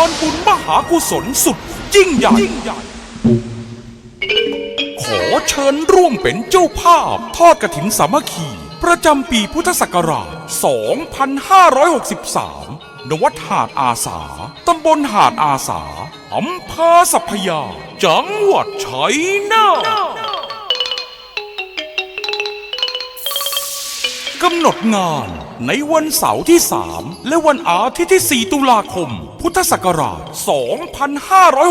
านบุญมหากุศลสุดยิ่งใหญ่ ขอเชิญร่วมเป็นเจ้าภาพทอดกระถินสามัคคี ประจำปีพุทธศักราช 2563ณวัดหาดอาสา ตำบลหาดอาสาอำเภอสัพพยา จังหวัดชัยนาทำหนดงานในวันเสาร์ที่ 3 และวันอาทิตย์ที่ 4 ตุลาคม พุทธศักราช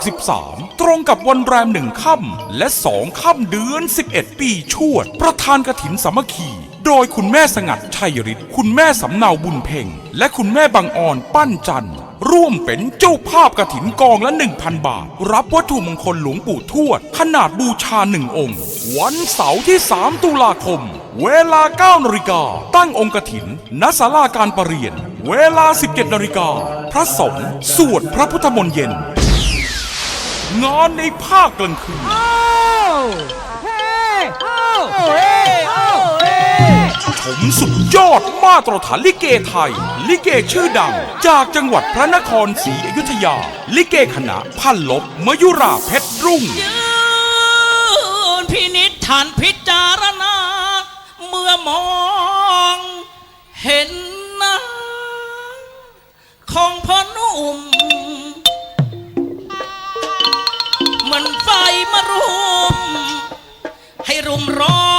2563 ตรงกับวันแรมหนึ่งค่ำและสองค่ำเดือน 11 ปีชวด ประธานกฐินสามัคคีโดยคุณแม่สงัดชัยฤทธิ์คุณแม่สำเนาบุญเพ่ง และคุณแม่บางอ่อนปั้นจันทร์ ร่วมเป็นเจ้าภาพกระถินกองละ 1,000 บาท รับวัตถุมงคลหลวงปู่ทวด ขนาดบูชาหนึ่งองค์ วันเสาร์ที่ 3 ตุลาคม เวลา9นาฬิกาตั้งองค์กระถินณศาลาการประเรียน เวลา 17นาฬิกาพระสงฆ์สวดพระพุทธมนต์เย็น งานในภาคกลางคืน ชมสุดยอดมาตรฐานลิเกไทย ลิเกชื่อดัง จากจังหวัดพระนครศรีอยุธยา ลิเกคณะพันลบมยุราเพชรรุ่ง ยืนพินิจฐานพิจารณา เมื่อมองเห็นหน้าของพ่อหนุ่มเหมือนไฟมารุม ให้รุมร้อน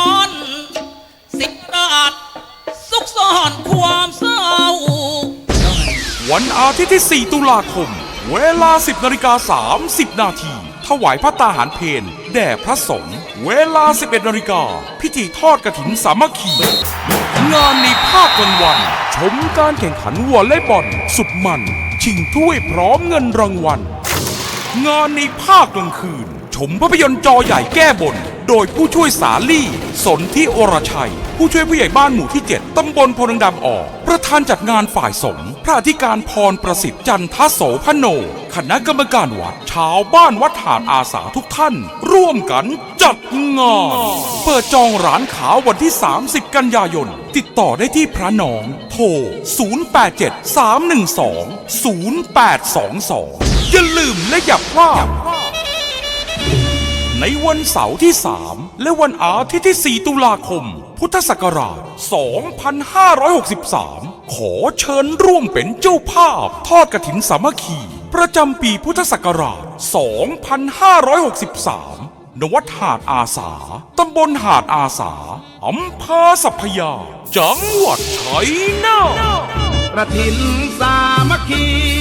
วันอาทิตย์ที่ 4 ตุลาคม เวลา 10นาฬิกา30 นาทีถวายพระตาหารเพนแด่พระสงฆ์เวลา 11นาฬิกาพิธีทอดกระถินสามัคคี งานในภาคกลางวัน ชมการแข่งขันวอลเลย์บอลสุดมัน ชิงถ้วยพร้อมเงินรางวัล งานในภาคกลางคืน ชมภาพยนตร์จอใหญ่แก้บน โดยผู้ช่วยสาลี่ สนที่อรชัย ผู้ช่วยผู้ใหญ่บ้านหมู่ที่ 7 ตำบลโพนังดำออก ประธานจัดงานฝ่ายสงฆ์พระอธิการพรประสิทธิ์จันทโสพโน คณะกรรมการวัด ชาวบ้านวัดหาดอาสาทุกท่าน ร่วมกันจัดงาน เปิดจองร้านขาววันที่ 30 กันยายน ติดต่อได้ที่พระนอง โทร 0873120822 อย่าลืมและอย่าพลาด ในวันเสาร์ที่ 3 และวันอาทิตย์ที่ 4 ตุลาคม พุทธศักราช 2563 ขอเชิญร่วมเป็นเจ้าภาพ ทอดกระถินสามัคคี ประจำปีพุทธศักราช 2563ณวัดหาดอาสา ตำบลหาดอาสา อำเภอสัพยา จังหวัดชัยนาทกระถินสามัคคี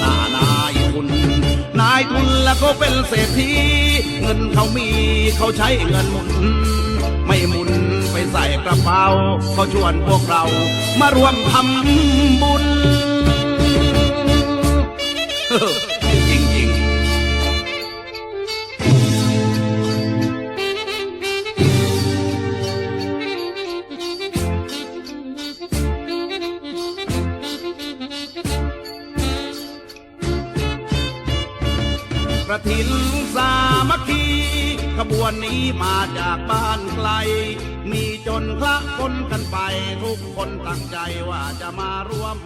ายทุนแล้วก็เป็นเศรษฐีเงินเขามีเขาใช้เงินหมุน ไม่หมุนไปใส่กระเป๋าเขาชวนพวกเรามารวมทำบุญ ระถินสามัคคีขบวนนี้มาจากบ้านไกล มีจนคละคนกันไป ทุกคนตั้งใจว่าจะมาร่วม